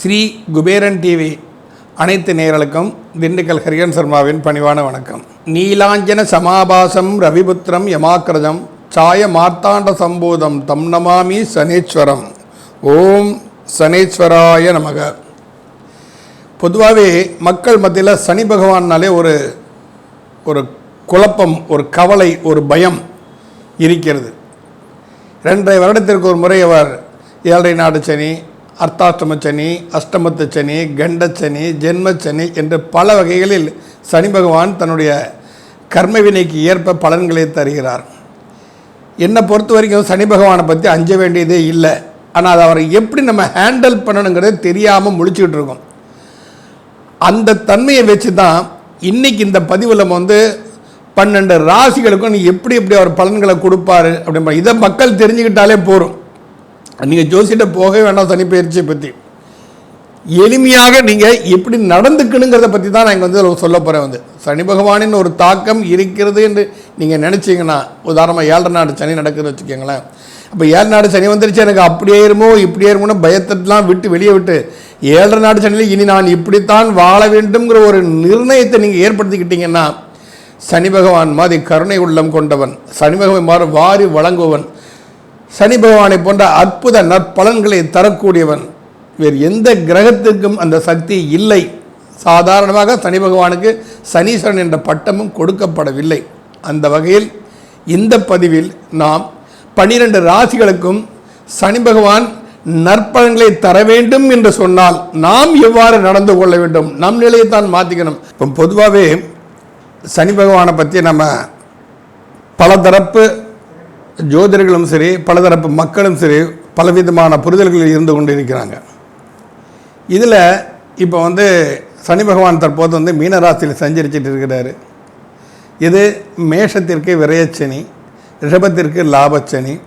Sri Kuberan TV அனைத்து நேரலுக்கும் திண்டுக்கல் ஹரியன் சர்மாவின் பணிவான வணக்கம். நீலாஞ்சன சமாபாசம் ரவிபுத்திரம் யமாக்கிரதம் சாய மார்த்தாண்ட சம்போதம் தம் நமாமி சனேஸ்வரம். ஓம் சனேஸ்வராய நமக. பொதுவாகவே மக்கள் மத்தியில் சனி பகவான்னாலே ஒரு ஒரு குழப்பம் ஒரு கவலை ஒரு பயம். இருக்கிறது. ரெண்டரை வருடத்திற்கு ஒரு முறை அவர் ஏழரை நாடு சனி அர்த்தாஷ்டம சனி அஷ்டமத்து சனி கண்டச்சனி ஜென்மச்சனி என்று பல வகைகளில் சனி பகவான் தன்னுடைய கர்ம வினைக்கு ஏற்ப பலன்களை தருகிறார். என்னை பொறுத்த வரைக்கும் சனி பகவானை பற்றி அஞ்ச வேண்டியதே இல்லை. ஆனால் அதை அவரை எப்படி நம்ம ஹேண்டில் பண்ணணுங்கிறது தெரியாமல் முழிச்சுக்கிட்டு இருக்கோம். அந்த தன்மையை வச்சு தான் இன்னைக்கு இந்த பதிவில் நம்ம வந்து பன்னெண்டு ராசிகளுக்கும் நீ எப்படி எப்படி அவர் பலன்களை கொடுப்பாரு அப்படின்ற இதை மக்கள் தெரிஞ்சுக்கிட்டாலே போதும் நீங்கள் ஜோசிட்ட போகவே வேண்டாம் சனி பயிற்சியை பற்றி எளிமையாக நீங்கள் எப்படி நடந்துக்கணுங்கிறத பற்றி தான் நான் இங்கே வந்து சொல்ல போகிறேன் வந்து. சனி பகவானின் ஒரு தாக்கம் இருக்கிறது என்று நீங்கள் நினச்சிங்கன்னா உதாரணமாக ஏழரை நாடு சனி நடக்குதுன்னு வச்சுக்கோங்களேன். அப்போ ஏழு நாடு சனி வந்துருச்சு எனக்கு அப்படியே இருமோ இப்படியே இருமோன்னு பயத்தெல்லாம் விட்டு வெளியே விட்டு ஏழரை நாடு சனியில் இனி நான் இப்படித்தான் வாழ வேண்டும்ங்கிற ஒரு நிர்ணயத்தை நீங்கள் ஏற்படுத்திக்கிட்டீங்கன்னா சனி பகவான் மாதிரி கருணை உள்ளம் கொண்டவன் சனி பகவான் மாதிரி வாரி வழங்குவன் சனி பகவானை போன்ற அற்புத நற்பலன்களை தரக்கூடியவன். வேறு எந்த கிரகத்துக்கும் அந்த சக்தி இல்லை. சாதாரணமாக சனி பகவானுக்கு சனீஸ்வரன் என்ற பட்டமும் கொடுக்கப்படவில்லை. அந்த வகையில் இந்த பதிவில் நாம் பன்னிரண்டு ராசிகளுக்கும் சனி பகவான் நற்பலன்களை தர வேண்டும் என்று சொன்னால் நாம் எவ்வாறு நடந்து கொள்ள வேண்டும்? நம் நிலையை தான் மாற்றிக்கணும் இப்போ பொதுவாகவே சனி பகவானை பற்றி நம்ம பலதரப்பு ஜோதிடர்களும் சரி பலதரப்பு மக்களும் சரி பலவிதமான புரிதல்களில் இருந்து கொண்டு இருக்கிறாங்க இதில் இப்போ வந்து சனி பகவான் தற்போது வந்து மீனராசியில் சஞ்சரிச்சிட்டு இருக்கிறார். இது மேஷத்திற்கு விரயச்சனி ரிஷபத்திற்கு லாபச்சனி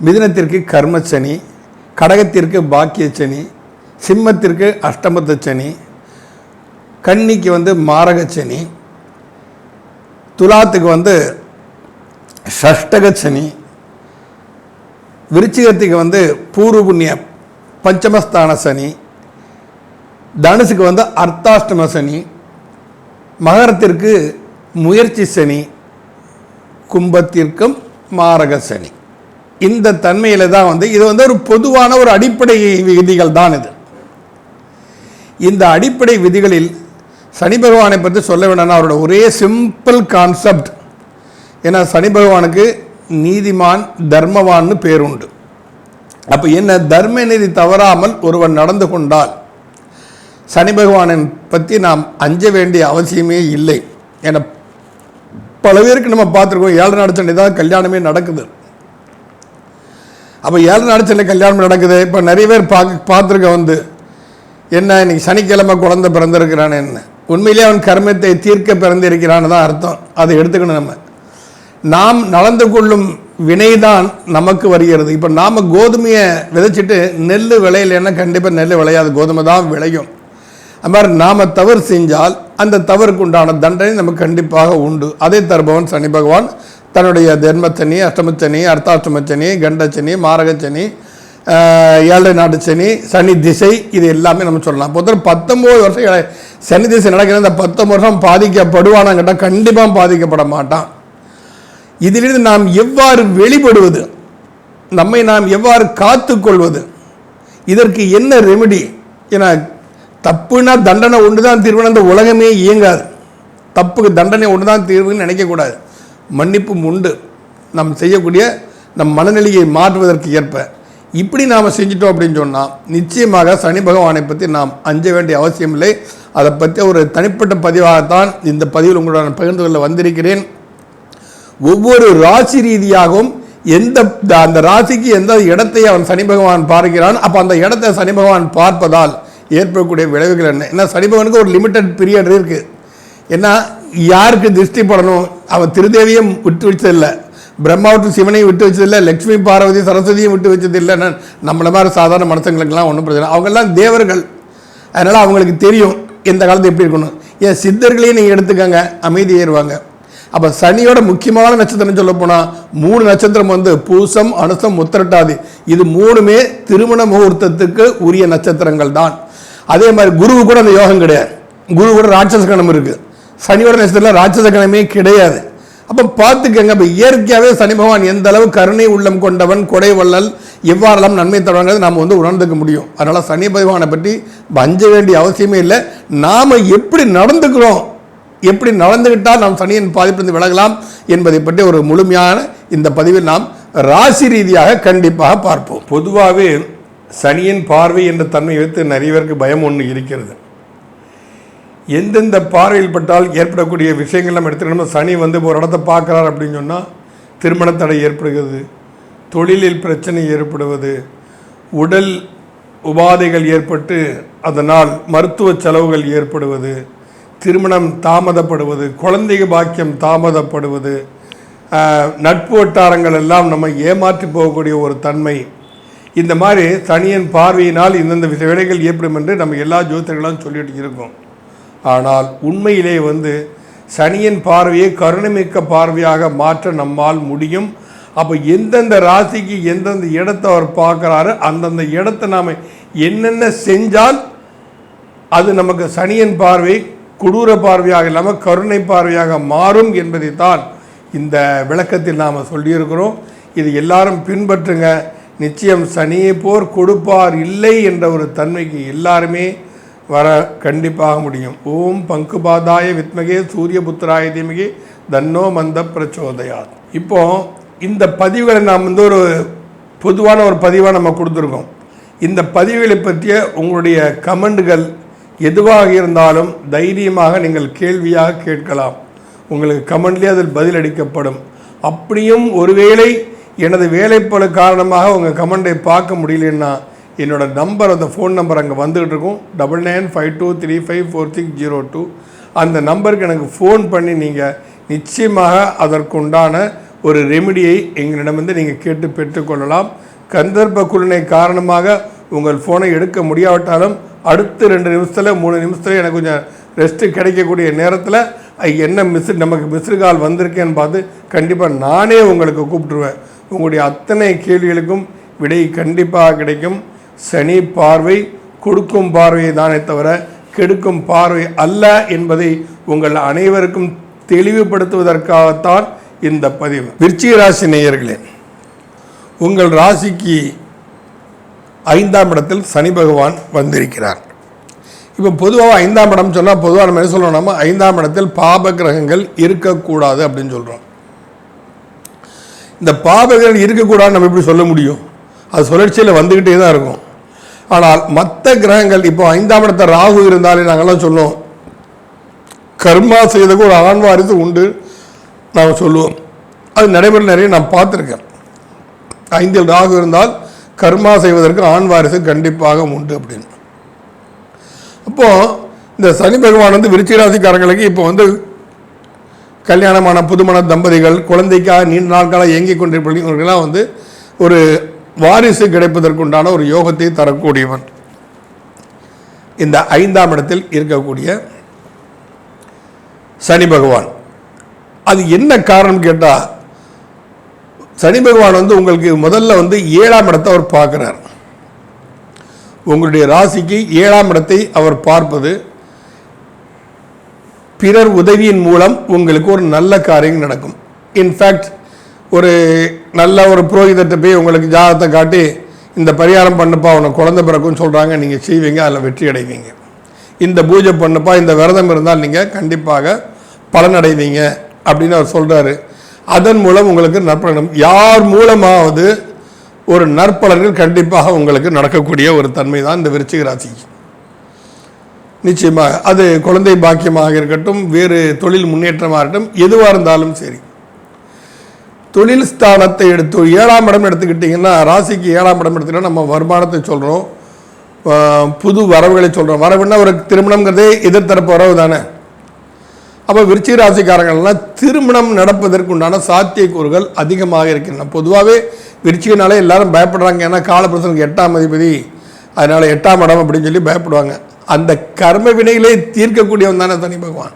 மிதினத்திற்கு கர்மச்சனி கடகத்திற்கு பாக்கியச்சனி சிம்மத்திற்கு அஷ்டமத்து சனி கன்னிக்கு வந்து மாரகச்சனி துலாத்துக்கு வந்து ஷஷ்டக சனி விருச்சிகத்துக்கு வந்து பூர்வ புண்ணிய பஞ்சமஸ்தான சனி தனுசுக்கு வந்து அர்த்தாஷ்டம சனி மகரத்திற்கு முயற்சி சனி கும்பத்திற்கும் மாரக சனி. இந்த தன்மையில் தான் வந்து இது வந்து ஒரு பொதுவான ஒரு அடிப்படை விதிகள் தான் இது. இந்த அடிப்படை விதிகளில் சனி பகவானை பற்றி சொல்ல வேண்டாம்னா அவரோட ஒரே சிம்பிள் கான்செப்ட் ஏன்னா சனி பகவானுக்கு நீதிமான் தர்மவான்னு பேருண்டு. அப்போ என்ன தர்ம நீதி தவறாமல் ஒருவன் நடந்து கொண்டால் சனி பகவானை பற்றி நாம் அஞ்ச வேண்டிய அவசியமே இல்லை. ஏன்னா பல பேருக்கு நம்ம பார்த்துருக்கோம் ஏழு நாடு தான் கல்யாணமே நடக்குது. அப்போ ஏழு நாடு கல்யாணம் நடக்குது. இப்போ நிறைய பேர் பார்க்க பார்த்துருக்க வந்து என்ன இன்னைக்கு சனிக்கிழமை குழந்தை பிறந்திருக்கிறான்னு என்ன உண்மையிலேயே அவன் கர்மத்தை தீர்க்க பிறந்திருக்கிறான்னு தான் அர்த்தம். அதை எடுத்துக்கணும் நம்ம. நாம் நடந்து கொள்ளும் வினைதான் நமக்கு வருகிறது. இப்போ நாம் கோதுமையை விதைச்சிட்டு நெல் விளையலைன்னா கண்டிப்பாக நெல் விளையாது. கோதுமை தான் விளையும். அது மாதிரி நாம் தவறு செஞ்சால் அந்த தவறுக்கு உண்டான தண்டனை நமக்கு கண்டிப்பாக உண்டு. அதை தருபவன் சனி பகவான் தன்னுடைய தர்மச்சனி அஷ்டமச்சனி அர்த்தாஷ்டமச்சனி கண்டச்சனி மாரகச்சனி ஏழை நாட்டு சனி சனி திசை இது எல்லாமே நம்ம சொல்லலாம். பொறுத்தவரை பத்தொம்போது வருஷம் சனி திசை நடக்கிற இந்த பத்தொம்பது வருஷம் பாதிக்கப்படுவானான்னு கேட்டால் கண்டிப்பாக பாதிக்கப்பட மாட்டான். இதிலிருந்து நாம் எவ்வாறு வெளிப்படுவது? நம்மை நாம் எவ்வாறு காத்துக்கொள்வது? இதற்கு என்ன ரெமெடி ஏன்னா தப்புனா தண்டனை ஒன்று தான் தீர்வுன்னு அந்த உலகமே இயங்காது. தப்புக்கு தண்டனை ஒன்று தான் தீர்வுன்னு நினைக்கக்கூடாது. மன்னிப்பும் உண்டு. நாம் செய்யக்கூடிய நம் மனநிலையை மாற்றுவதற்கு ஏற்ப. இப்படி நாம் செஞ்சிட்டோம் அப்படின்னு சொன்னால் நிச்சயமாக சனி பகவானை பற்றி நாம் அஞ்ச வேண்டிய அவசியம் இல்லை. அதை பற்றி ஒரு தனிப்பட்ட பதிவாகத்தான் இந்த பதிவில் உங்களுடன் பகிர்ந்து கொள்ள வந்திருக்கிறேன். ஒவ்வொரு ராசி ரீதியாகவும் எந்த அந்த ராசிக்கு எந்த இடத்தை அவன் சனி பகவான் பார்க்கிறான்? அப்போ அந்த இடத்தை சனி பகவான் பார்ப்பதால் ஏற்படக்கூடிய விளைவுகள் என்ன? ஏன்னா சனி பகவானுக்கு ஒரு லிமிட்டட் பீரியட் இருக்குது ஏன்னா யாருக்கு திருஷ்டி படணும்? அவன் திருதேவியும் விட்டு வச்சதில்லை பிரம்மாவுக்கு சிவனையும் விட்டு வச்சதில்லை லக்ஷ்மி பார்வதி சரஸ்வதியும் விட்டு வச்சதில்லை. நம்மளை மாதிரி சாதாரண மனுஷங்களுக்கெல்லாம் ஒன்றும் பிரச்சனை இல்லை. அவங்கெல்லாம் தேவர்கள். அதனால் அவங்களுக்கு தெரியும் எந்த காலத்து எப்படி இருக்கணும் ஏன் சித்தர்களையும் நீங்கள் எடுத்துக்கங்க அமைதி ஏறுவாங்க. அப்போ சனியோட முக்கியமான நட்சத்திரம் சொல்ல போனால் மூணு நட்சத்திரம் வந்து பூசம் அனுசம் முத்திரட்டாது இது மூணுமே திருமண முகூர்த்தத்துக்கு உரிய நட்சத்திரங்கள் தான். அதே மாதிரி குருவு கூட அந்த யோகம் கிடையாது. குரு கூட ராட்சச கணம் இருக்குது சனியோட நட்சத்திரத்தில் ராட்சச கணமே கிடையாது. அப்போ பார்த்துக்கங்க இப்போ இயற்கையாகவே சனி பகவான் எந்த அளவு கருணை உள்ளம் கொண்டவன் கொடை வள்ளல் எவ்வாறெல்லாம் நன்மை தருவாங்கிறது நாம் வந்து உணர்ந்துக்க முடியும். அதனால் சனி பகவானை பற்றி வஞ்ச வேண்டிய அவசியமே இல்லை. நாம் எப்படி நடந்துக்கிறோம் எப்படி நடந்துக்கிட்டால் நாம் சனியின் பாதிப்பிலிருந்து விலகலாம் என்பதை பற்றி ஒரு முழுமையான இந்த பதிவில் நாம் ராசி ரீதியாக கண்டிப்பாக பார்ப்போம். பொதுவாகவே சனியின் பார்வை என்ற தன்மை வைத்து நிறைய பேருக்கு பயம் ஒன்று இருக்கிறது. எந்தெந்த பார்வையில் பட்டால் ஏற்படக்கூடிய விஷயங்கள் நம்ம எடுத்துக்கணும். சனி வந்து ஒரு இடத்த பார்க்குறார் அப்படின்னு சொன்னால் திருமண தடை ஏற்படுகிறது தொழிலில் பிரச்சனை ஏற்படுவது உடல் உபாதைகள் ஏற்பட்டு அதனால் மருத்துவ செலவுகள் ஏற்படுவது திருமணம் தாமதப்படுவது குழந்தைக பாக்கியம் தாமதப்படுவது நட்பு வட்டாரங்கள் எல்லாம் நம்ம ஏமாற்றி போகக்கூடிய ஒரு தன்மை. இந்த மாதிரி சனியின் பார்வையினால் இந்தந்த விஷ விடைகள் ஏற்படும் என்று நம்ம எல்லா ஜோதிடர்களும் சொல்லிட்டு இருக்கோம். ஆனால் உண்மையிலே வந்து சனியின் பார்வையை கருணைமிக்க பார்வையாக மாற்ற நம்மால் முடியும். அப்போ எந்தெந்த ராசிக்கு எந்தெந்த இடத்தை அவர் பார்க்குறாரு அந்தந்த இடத்தை நாம் என்னென்ன செஞ்சால் அது நமக்கு சனியின் பார்வை கொடூர பார்வையாக இல்லாமல் கருணை பார்வையாக மாறும் என்பதைத்தான் இந்த விளக்கத்தில் நாம் சொல்லியிருக்கிறோம். இது எல்லாரும் பின்பற்றுங்க. நிச்சயம் சனியை போர் கொடுப்பார் இல்லை என்ற ஒரு தன்மைக்கு எல்லாருமே வர கண்டிப்பாக முடியும். ஓம் பங்குபாதாய வித்மகே சூரியபுத்திராய தீமகே தன்னோ மந்த பிரச்சோதயாத். இப்போ இந்த பதிவுகளை நாம் வந்து ஒரு பொதுவான ஒரு பதிவாக நம்ம கொடுத்துருக்கோம். இந்த பதிவுகளை பற்றிய உங்களுடைய கமெண்டுகள் எதுவாக இருந்தாலும் தைரியமாக நீங்கள் கேள்வியாக கேட்கலாம். உங்களுக்கு கமெண்ட்லேயே அதில் பதிலளிக்கப்படும் அப்படியும் ஒருவேளை எனது வேலைப்பளு காரணமாக உங்கள் கமெண்டை பார்க்க முடியலன்னா என்னோடய நம்பர் அந்த ஃபோன் நம்பர் அங்கே வந்துகிட்டு இருக்கும். Double nine five two three five four six zero two அந்த நம்பருக்கு எனக்கு ஃபோன் பண்ணி நீங்கள் நிச்சயமாக அதற்குண்டான ஒரு ரெமிடியை எங்களிடமிருந்து நீங்கள் கேட்டு பெற்றுக்கொள்ளலாம் கந்தர்ப்ப குழுனை காரணமாக உங்கள் ஃபோனை எடுக்க முடியாவிட்டாலும் அடுத்த ரெண்டு நிமிஷத்தில் மூணு நிமிஷத்தில் எனக்கு கொஞ்சம் ரெஸ்ட்டு கிடைக்கக்கூடிய நேரத்தில் என்ன மிஸ் நமக்கு மிஸ்டு கால் வந்திருக்கேன்னு பார்த்து கண்டிப்பாக நானே உங்களுக்கு கூப்பிட்டுருவேன். உங்களுடைய அத்தனை கேள்விகளுக்கும் விடை கண்டிப்பாக கிடைக்கும். சனி பார்வை கொடுக்கும் பார்வையை தானே தவிர கெடுக்கும் பார்வை அல்ல என்பதை உங்கள் அனைவருக்கும் தெளிவுபடுத்துவதற்காகத்தான் இந்த பதிவு. விருச்சிக ராசி நேயர்களே உங்கள் ராசிக்கு ஐந்தாம் இடத்தில் சனி பகவான் வந்திருக்கிறார். இப்போ பொதுவாக ஐந்தாம் இடம் சொன்னால் பொதுவாக நம்ம என்ன சொல்லணும்னா ஐந்தாம் இடத்தில் பாப கிரகங்கள் இருக்கக்கூடாது அப்படின்னு சொல்கிறோம் இந்த பாபங்கள் இருக்கக்கூடாதுன்னு நம்ம எப்படி சொல்ல முடியும்? அது சுழற்சியில் வந்துக்கிட்டே தான் இருக்கும். ஆனால் மற்ற கிரகங்கள் இப்போ ஐந்தாம் இடத்த ராகு இருந்தாலே நாங்கள்லாம் சொல்லுவோம் கர்மா செய்ததுக்கு ஒரு ஆண் வாரிசு உண்டு நாம் சொல்லுவோம். அது நடைமுறையில் நிறைய நான் பார்த்துருக்கேன். ஐந்தில் ராகு இருந்தால் கர்மா செய்வதற்கு ஆண் வாரிசு கண்டிப்பாக உண்டு அப்படின்னு. அப்போது இந்த சனி பகவான் வந்து விருச்சிராசிக்காரங்களுக்கு இப்போ வந்து கல்யாணமான புதுமண தம்பதிகள் குழந்தைக்காக நீண்ட நாட்களாக இயங்கிக் கொண்டிருப்பவர்களாம் வந்து ஒரு வாரிசு கிடைப்பதற்குண்டான ஒரு யோகத்தை தரக்கூடியவன். இந்த ஐந்தாம் இடத்தில் இருக்கக்கூடிய சனி பகவான். அது என்ன காரணம் கேட்டால் சனி பகவான் வந்து உங்களுக்கு முதல்ல வந்து ஏழாம் இடத்தை அவர் பார்க்குறார். உங்களுடைய ராசிக்கு ஏழாம் இடத்தை அவர் பார்ப்பது பிறர் உதவியின் மூலம் உங்களுக்கு ஒரு நல்ல காரியம் நடக்கும். இன்ஃபேக்ட் ஒரு நல்ல ஒரு புரோகிதத்தை போய் உங்களுக்கு ஜாதகத்தை காட்டி இந்த பரிகாரம் பண்ணுப்பா உனக்கு குழந்தை பிறக்கும்னு சொல்கிறாங்க நீங்கள் செய்வீங்க அதில் வெற்றி அடைவீங்க. இந்த பூஜை பண்ணுப்பா இந்த விரதம் இருந்தால் நீங்கள் கண்டிப்பாக பலனடைவீங்க அப்படின்னு அவர் சொல்கிறாரு அதன் மூலம் உங்களுக்கு நற்பலனும் யார் மூலமாவது ஒரு நற்பலன்கள் கண்டிப்பாக உங்களுக்கு நடக்கக்கூடிய ஒரு தன்மை தான் இந்த விருச்சிக ராசி. நிச்சயமாக அது குழந்தை பாக்கியமாக இருக்கட்டும் வேறு தொழில் முன்னேற்றமாக இருக்கட்டும் எதுவாக இருந்தாலும் சரி. தொழில் ஸ்தானத்தை எடுத்து ஏழாம் இடம் எடுத்துக்கிட்டிங்கன்னா ராசிக்கு ஏழாம் இடம் எடுத்துக்கிட்டால் நம்ம வருமானத்தை சொல்கிறோம் புது வரவுகளை சொல்கிறோம் வரவுன்னா ஒரு திருமணங்கிறதே எதிர்த்தரப்பு வரவு தானே. அப்போ விருச்சிக ராசிக்காரங்கள்லாம் திருமணம் நடப்பதற்குண்டான சாத்தியக்கூறுகள் அதிகமாக இருக்கின்றன. பொதுவாகவே விருச்சிகனாலே எல்லாரும் பயப்படுறாங்க. ஏன்னா காலப்பிரசனுக்கு எட்டாம் அதிபதி. அதனால் எட்டாம் இடம் அப்படின்னு சொல்லி பயப்படுவாங்க. அந்த கர்ம வினைகளை தீர்க்கக்கூடியவன் தானே தனி பகவான்.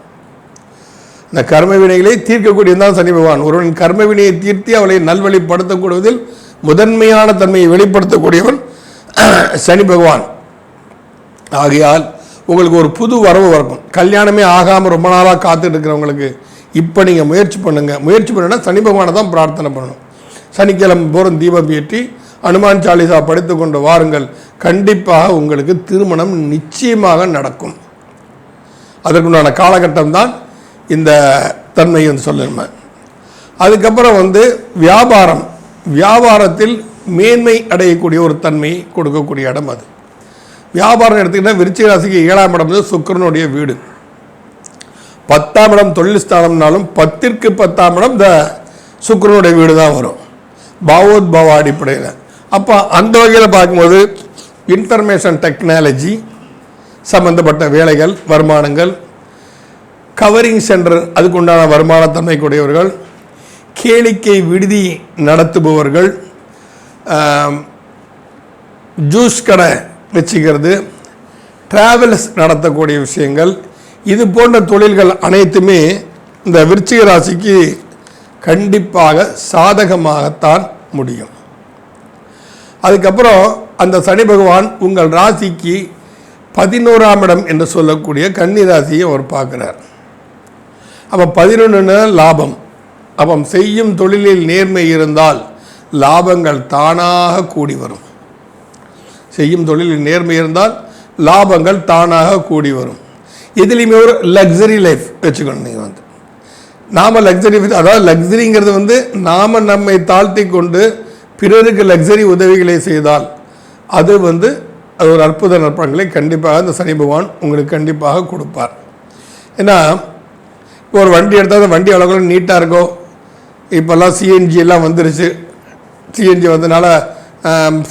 இந்த கர்ம வினைகளை தீர்க்கக்கூடியது தான் சனி பகவான். ஒருவன் கர்ம வினையை தீர்த்தி அவளை நல்வழிப்படுத்தக்கூடியதில் முதன்மையான தன்மையை வெளிப்படுத்தக்கூடியவன் சனி பகவான். ஆகையால் உங்களுக்கு ஒரு புது வரவு வரக்கும் கல்யாணமே ஆகாமல் ரொம்ப நாளாக காத்துட்டு இருக்கிறவங்களுக்கு இப்போ நீங்கள் முயற்சி பண்ணுங்கள் முயற்சி பண்ணுன்னா சனி பகவானை தான் பிரார்த்தனை பண்ணணும். சனிக்கிழமை போகிறோம் தீபம் ஏற்றி அனுமான் சாலிசா படித்து கொண்டு வாருங்கள். கண்டிப்பாக உங்களுக்கு திருமணம் நிச்சயமாக நடக்கும். அதற்குண்டான காலகட்டம் தான் இந்த தன்மை வந்து சொல்லணும் அதுக்கப்புறம் வந்து வியாபாரம். வியாபாரத்தில் மேன்மை அடையக்கூடிய ஒரு தன்மையை கொடுக்கக்கூடிய இடம் அது. வியாபாரம் எடுத்துக்கிட்டால் விருச்சிக ராசிக்கு ஏழாம் இடம் வந்து சுக்கரனுடைய வீடு. பத்தாம் இடம் தொழில் ஸ்தானம்னாலும் பத்திற்கு பத்தாம் இடம் இந்த சுக்கரனுடைய வீடு தான் வரும். பாவோத் அடிப்படையில். அப்போ அந்த வகையில் பார்க்கும்போது இன்ஃபர்மேஷன் டெக்னாலஜி சம்பந்தப்பட்ட வேலைகள் வருமானங்கள் கவரிங் சென்டர் அதுக்குண்டான வருமானத்தன்மை கூடியவர்கள் கேளிக்கை விடுதி நடத்துபவர்கள் ஜூஸ் கடை வச்சுக்கிறது டிராவல்ஸ் நடத்தக்கூடிய விஷயங்கள் இது போன்ற தொழில்கள் அனைத்துமே இந்த விருச்சிக ராசிக்கு கண்டிப்பாக சாதகமாகத்தான் முடியும். அதுக்கப்புறம் அந்த சனி பகவான் உங்கள் ராசிக்கு பதினோராம் இடம் என்று சொல்லக்கூடிய கன்னி ராசியை அவர் பார்க்குறார். அப்போ பதினொன்று லாபம். அப்போ செய்யும் தொழிலில் நேர்மை இருந்தால் லாபங்கள் தானாக கூடி வரும். செய்யும் தொழிலில் நேர்மை இருந்தால் லாபங்கள் தானாக கூடி வரும். இதுலேயுமே ஒரு லக்ஸரி லைஃப் வச்சுக்கணும் நீங்கள் வந்து. நாம் லக்ஸரி அதாவது லக்ஸரிங்கிறது வந்து நாம் நம்மை தாழ்த்தி கொண்டு பிறருக்கு லக்ஸரி உதவிகளை செய்தால் அது வந்து அது ஒரு அற்புத நற்பங்களை கண்டிப்பாக இந்த சனி பகவான் உங்களுக்கு கண்டிப்பாக கொடுப்பார். ஏன்னா ஒரு வண்டி எடுத்தால் அந்த வண்டி அவ்வளோ நீட்டாக இருக்கும் இப்போல்லாம் சிஎன்ஜி எல்லாம் வந்துருச்சு. சிஎன்ஜி வந்ததுனால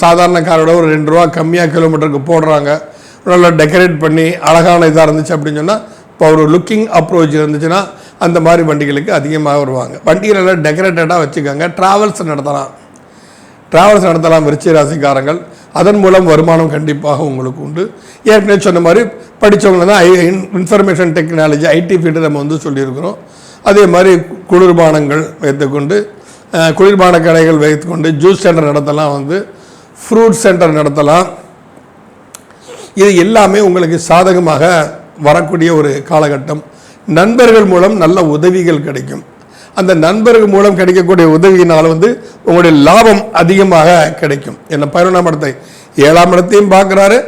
சாதாரண காரோட ஒரு ரெண்டு ரூபா கம்மியாக கிலோமீட்டருக்கு போடுறாங்க. நல்லா டெக்கரேட் பண்ணி அழகான இதாக இருந்துச்சு அப்படின்னு சொன்னால் இப்போ ஒரு லுக்கிங் அப்ரோச் இருந்துச்சுன்னா அந்த மாதிரி வண்டிகளுக்கு அதிகமாக வருவாங்க. வண்டிகள் நல்லா டெக்கரேட்டடாக வச்சுக்கோங்க. ட்ராவல்ஸ் நடத்தலாம். ட்ராவல்ஸ் நடத்தலாம் விருச்சிக ராசிக்காரங்கள். அதன் மூலம் வருமானம் கண்டிப்பாக உங்களுக்கு உண்டு. ஏற்கனவே சொன்ன மாதிரி படித்தவங்க தான் I information technology IT field நம்ம வந்து சொல்லியிருக்கிறோம். அதே மாதிரி குளிர்பானங்கள் வைத்துக்கொண்டு குளிர்பான கடைகள் வைத்துக்கொண்டு ஜூஸ் சென்டர் நடத்தலாம் வந்து ஃப்ரூட் சென்டர் நடத்தலாம். இது எல்லாமே உங்களுக்கு சாதகமாக வரக்கூடிய ஒரு காலகட்டம். நண்பர்கள் மூலம் நல்ல உதவிகள் கிடைக்கும். அந்த நண்பர்கள் மூலம் கிடைக்கக்கூடிய உதவியினால் வந்து உங்களுடைய லாபம் அதிகமாக கிடைக்கும். என்ன பதினொன்றாம் இடத்தை ஏழாம் இடத்தையும் பார்க்குறாரு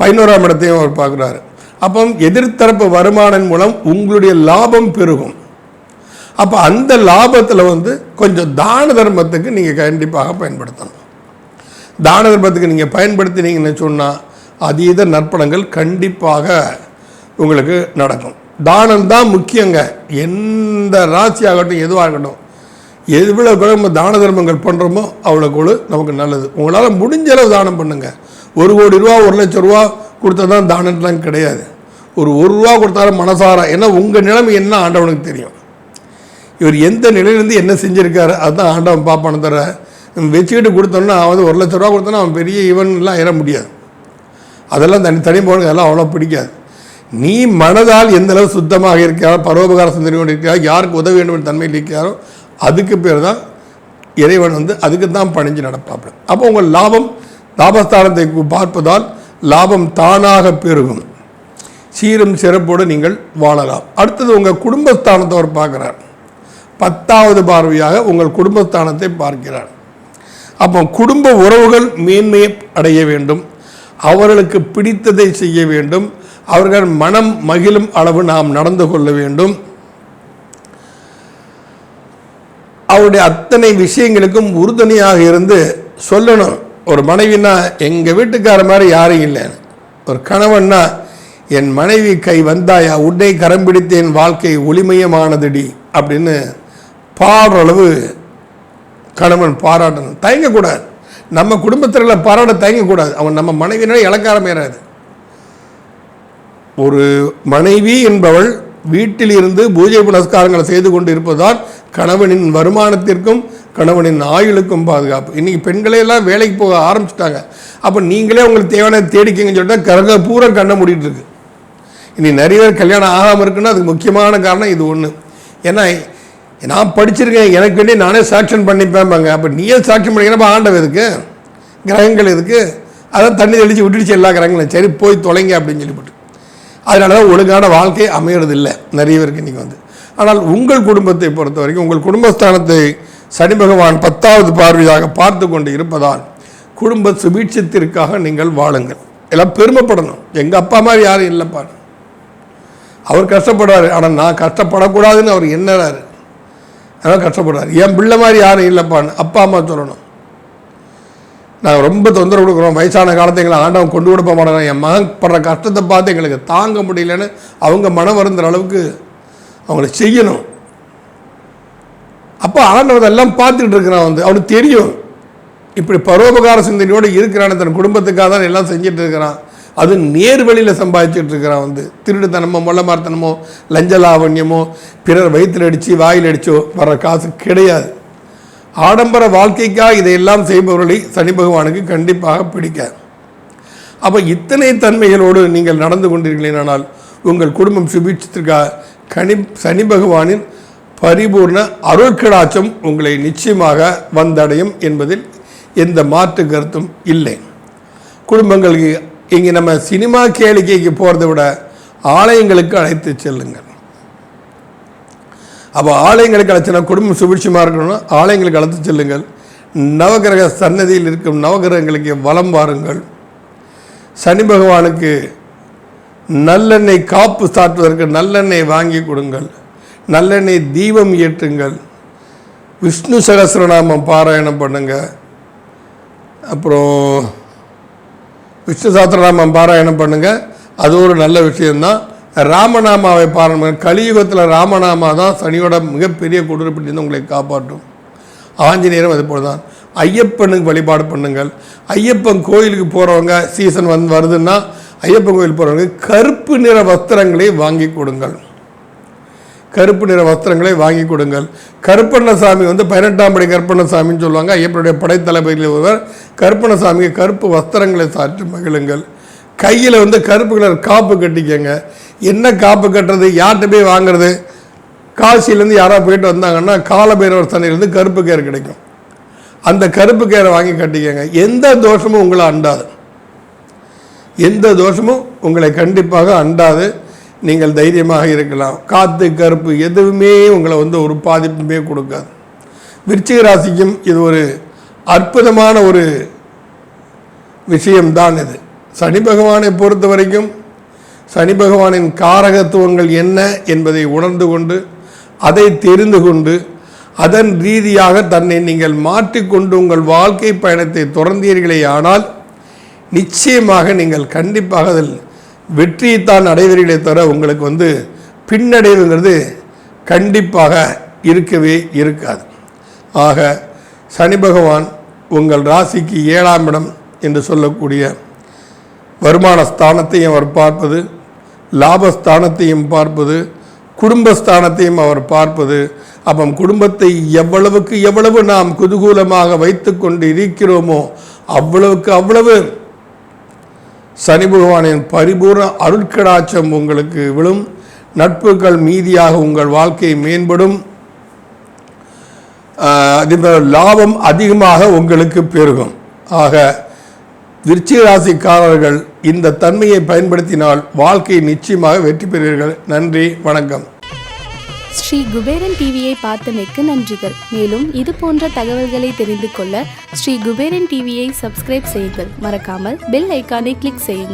பதினோராம் இடத்தையும் அவர் பார்க்குறாரு. அப்போ எதிர்த்தரப்பு வருமானம் மூலம் உங்களுடைய லாபம் பெருகும். அப்போ அந்த லாபத்தில் வந்து கொஞ்சம் தான தர்மத்துக்கு நீங்கள் கண்டிப்பாக பயன்படுத்தணும். தான தர்மத்துக்கு நீங்கள் பயன்படுத்தினீங்கன்னு சொன்னால் அதீத நற்பணங்கள் கண்டிப்பாக உங்களுக்கு நடக்கும். தானம் தான் முக்கியங்க. எந்த ராசி ஆகட்டும் எதுவாக இருக்கட்டும் எவ்வளோ நம்ம தான தர்மங்கள் பண்ணுறோமோ அவ்வளோக்கு நமக்கு நல்லது. உங்களால் முடிஞ்ச அளவு தானம் பண்ணுங்க. ஒரு கோடி ரூபா ஒரு லட்சம் ரூபா கொடுத்தா தான் தானம்லாம் கிடையாது. ஒரு ஒரு ரூபா கொடுத்தாலும் மனசார. ஏன்னா உங்கள் நிலைமை என்ன ஆண்டவனுக்கு தெரியும். இவர் எந்த நிலையிலேருந்து என்ன செஞ்சுருக்காரு அதுதான் ஆண்டவன் பார்ப்பான தர வச்சுக்கிட்டு கொடுத்தோன்னா அவன் வந்து ஒரு லட்ச ரூபா கொடுத்தோன்னா அவன் பெரிய இவன்லாம் ஏற முடியாது. அதெல்லாம் தனி தனி போனது அதெல்லாம் அவ்வளோ பிடிக்காது. நீ மனதால் எந்த அளவு சுத்தமாக இருக்கிறாரோ பரோபகார சிந்தனை கொண்டு இருக்கிறாரோ யாருக்கு உதவ வேண்டும் என்ற தன்மையில் இருக்கிறாரோ அதுக்கு பேர் தான் இறைவன் வந்து அதுக்கு தான் பணிஞ்சு நடப்பாப்புல. அப்போ உங்கள் லாபம் லாபஸ்தானத்தை பார்ப்பதால் லாபம் தானாக பெருகும். சீரும் சிறப்போடு நீங்கள் வாழலாம். அடுத்தது உங்கள் குடும்பஸ்தானத்தை அவர் பார்க்குறார். பத்தாவது பார்வையாக உங்கள் குடும்பஸ்தானத்தை பார்க்கிறார். அப்போ குடும்ப உறவுகள் மேன்மையை அடைய வேண்டும். அவர்களுக்கு பிடித்ததை செய்ய வேண்டும். அவர்கள் மனம் மகிழும் அளவு நாம் நடந்து கொள்ள வேண்டும். அவருடைய அத்தனை விஷயங்களுக்கும் உறுதுணையாக இருந்து சொல்லணும். ஒரு மனைவினா எங்கள் வீட்டுக்கார மாதிரி யாரும் இல்லை. ஒரு கணவன்னா என் மனைவி கை வந்தாயா? உன்னை கரம் பிடித்து என் வாழ்க்கை ஒளிமயமானதுடி. அப்படின்னு பாடுற அளவு கணவன் பாராட்டணும். தயங்கக்கூடாது. நம்ம குடும்பத்தில் பாராட்ட தயங்கக்கூடாது. அவன் நம்ம மனைவியினால இலக்காரமேறாது ஒரு மனைவி என்பவள் வீட்டில் இருந்து பூஜை புனஸ்காரங்களை செய்து கொண்டு இருப்பதால் கணவனின் வருமானத்திற்கும் கணவனின் ஆயுளுக்கும் பாதுகாப்பு. இன்னைக்கு பெண்களே எல்லாம் வேலைக்கு போக ஆரம்பிச்சிட்டாங்க. அப்போ நீங்களே உங்களுக்கு தேவையான தேடிக்கீங்கன்னு சொல்லிட்டு கரக பூரா கண்ணை மூடிட்டு இருக்கு. இனி நிறைய பேர் கல்யாணம் ஆகாமல் இருக்குன்னா அதுக்கு முக்கியமான காரணம் இது ஒன்று ஏன்னா நான் படிச்சிருக்கேன் எனக்கு வேண்டி நானே சாக்ஷன் பண்ணிப்பேன்பாங்க அப்போ நீயே சாக்ஷன் பண்ணிக்கிறப்ப ஆண்டவ எதுக்கு? கிரகங்கள் எதுக்கு? அதான் தண்ணி தெளித்து விட்டுடுச்சு எல்லா கிரகங்களும். சரி போய் தொலைங்க அப்படின்னு சொல்லிவிட்டு அதனால தான் ஒழுங்கான வாழ்க்கை அமையிறது இல்லை நிறைய பேருக்கு இன்றைக்கி வந்து. ஆனால் உங்கள் குடும்பத்தை பொறுத்த வரைக்கும் உங்கள் குடும்பஸ்தானத்தை சனி பகவான் பத்தாவது பார்வையாக பார்த்து கொண்டு இருப்பதால் குடும்ப சுபீட்சத்திற்காக நீங்கள் வாழுங்கள். எல்லாம் பெருமைப்படணும். எங்கள் அப்பா மாதிரி யாரும் இல்லைப்பா. அவர் கஷ்டப்படுறாரு. ஆனால் நான் கஷ்டப்படக்கூடாதுன்னு அவர் எண்ணறாரு. அதனால் கஷ்டப்படுறாரு. என் பிள்ளை மாதிரி யாரும் இல்லைப்பான்னு அப்பா அம்மா சொல்லணும். நாங்கள் ரொம்ப தொந்தரவு கொடுக்குறோம். வயசான காலத்தை எங்களை ஆண்டவன் கொண்டு கொடுப்ப மாட்டேன் என் மகன் படுற கஷ்டத்தை பார்த்து எங்களுக்கு தாங்க முடியலன்னு அவங்க மனம் வருந்துற அளவுக்கு அவங்கள செய்யணும். அப்போ ஆண்டவன் எல்லாம் பார்த்துக்கிட்டு இருக்கிறான் வந்து. அவனுக்கு தெரியும். இப்படி பரோபகார சிந்தனையோடு இருக்கிறான். தன் குடும்பத்துக்காக தான் எல்லாம் செஞ்சுட்டு இருக்கிறான். அது நேர் வழியில் சம்பாதிச்சுட்டு இருக்கிறான் வந்து. திருடுத்தனமோ மொள்ளமார்த்தனமோ லஞ்ச லாவண்யமோ பிறர் வயிற்றில் அடித்து வாயில் அடித்தோ வர காசு கிடையாது. ஆடம்பர வாழ்க்கைக்காக இதையெல்லாம் செய்பவர்களை சனி பகவானுக்கு கண்டிப்பாக பிடிக்காது அப்போ இத்தனை தன்மைகளோடு நீங்கள் நடந்து கொண்டீர்களேனால் உங்கள் குடும்பம் சுபீட்சத்திற்காக கனி சனி பகவானின் பரிபூர்ண அருட்கடாச்சம் உங்களை நிச்சயமாக வந்தடையும் என்பதில் எந்த மாற்று கருத்தும் இல்லை. குடும்பங்களுக்கு இங்கே நம்ம சினிமா கேளிக்கைக்கு போகிறத விட ஆலயங்களுக்கு அழைத்து செல்லுங்கள். அப்போ ஆலயங்களுக்கு அழைச்சினா குடும்பம் சுபிட்சமாக இருக்கணும்னா ஆலயங்களுக்கு அழைத்து செல்லுங்கள். நவகிரக சன்னதியில் இருக்கும் நவகிரகங்களுக்கு வலம் வாருங்கள். சனி பகவானுக்கு நல்லெண்ணெய் காப்பு சாட்டுவதற்கு நல்லெண்ணெய் வாங்கி கொடுங்கள். நல்லெண்ணெய் தீபம் ஏற்றுங்கள். விஷ்ணு சகசிரநாமம் பாராயணம் பண்ணுங்கள் அப்புறம் விஷ்ணு சாஸ்திரநாமம் பாராயணம் பண்ணுங்கள் அது ஒரு நல்ல விஷயம்தான். ராமநாமாவை பாருங்கள். கலியுகத்தில் ராமநாமா தான் சனியோட மிகப்பெரிய கொடுப்பிலிருந்து உங்களை காப்பாற்றும். ஆஞ்சநேயரும் அது போல தான் ஐயப்பனுக்கு வழிபாடு பண்ணுங்கள். ஐயப்பன் கோயிலுக்கு போகிறவங்க சீசன் வந்து வருதுன்னா ஐயப்பன் கோயில் போகிறவங்க கருப்பு நிற வஸ்திரங்களை வாங்கி கொடுங்கள். கருப்பு நிற வஸ்திரங்களை வாங்கி கொடுங்கள். கருப்பண்ணசாமி வந்து பதினெட்டாம் படி கருப்பண்ணசாமின்னு சொல்லுவாங்க. ஐயப்பனுடைய படைத்தளபதியில் ஒருவர் கருப்பண்ணசாமிக்கு கருப்பு வஸ்திரங்களை சாற்றி மகிழுங்கள். கையில் வந்து கருப்பு கலர் காப்பு கட்டிக்கங்க. என்ன காப்பு கட்டுறது யார்கிட்ட போய் வாங்குறது? காசிலேருந்து யாராவது போயிட்டு வந்தாங்கன்னா காலபைரவர் சந்தையிலேருந்து கருப்பு கயிறு கிடைக்கும். அந்த கருப்பு கயிறை வாங்கி கட்டிக்கங்க. எந்த தோஷமும் உங்களை அண்டாது. எந்த தோஷமும் உங்களை கண்டிப்பாக அண்டாது. நீங்கள் தைரியமாக இருக்கலாம். காற்று கருப்பு எதுவுமே உங்களை வந்து ஒரு பாதிப்புமே கொடுக்காது. விருச்சிக ராசிக்கும் இது ஒரு அற்புதமான ஒரு விஷயம்தான் இது. சனி பகவானை பொறுத்த வரைக்கும் சனி பகவானின் காரகத்துவங்கள் என்ன என்பதை உணர்ந்து கொண்டு அதை தெரிந்து கொண்டு அதன் ரீதியாக தன்னை நீங்கள் மாற்றிக்கொண்டு உங்கள் வாழ்க்கை பயணத்தை தொடர்ந்தீர்களே ஆனால் நிச்சயமாக நீங்கள் கண்டிப்பாக அதில் வெற்றியைத்தான் அடைவீர்களே தவிர உங்களுக்கு வந்து பின்னடைவுங்கிறது கண்டிப்பாக இருக்கவே இருக்காது. ஆக சனி பகவான் உங்கள் ராசிக்கு ஏழாம் இடம் என்று சொல்லக்கூடிய வருமான ஸ்தானத்தையும் அவர் பார்ப்பது லாபஸ்தானத்தையும் பார்ப்பது குடும்பஸ்தானத்தையும் அவர் பார்ப்பது. அப்போ குடும்பத்தை எவ்வளவுக்கு எவ்வளவு நாம் குதூகூலமாக வைத்து கொண்டு இருக்கிறோமோ அவ்வளவுக்கு அவ்வளவு. சனி பகவானின் பரிபூர்ண அருட்கடாச்சம் உங்களுக்கு விழும். நட்புகள் மீதியாக உங்கள் வாழ்க்கை மேம்படும். அதே லாபம் அதிகமாக உங்களுக்கு பெருகும். ஆக விருச்சிக ராசிக்காரர்கள் இந்த தன்மையை பயன்படுத்தினால் வாழ்க்கை நிச்சயமாக வெற்றி பெறுவீர்கள். நன்றி வணக்கம். ஸ்ரீ குபேரன் டிவியை பார்த்தமைக்கு நன்றிகள். மேலும் இது போன்ற தகவல்களை தெரிந்து கொள்ள ஸ்ரீ குபேரன் டிவியை சப்ஸ்கிரைப் செய்யுங்கள். மறக்காமல் பெல் ஐக்கானை கிளிக் செய்யுங்கள்.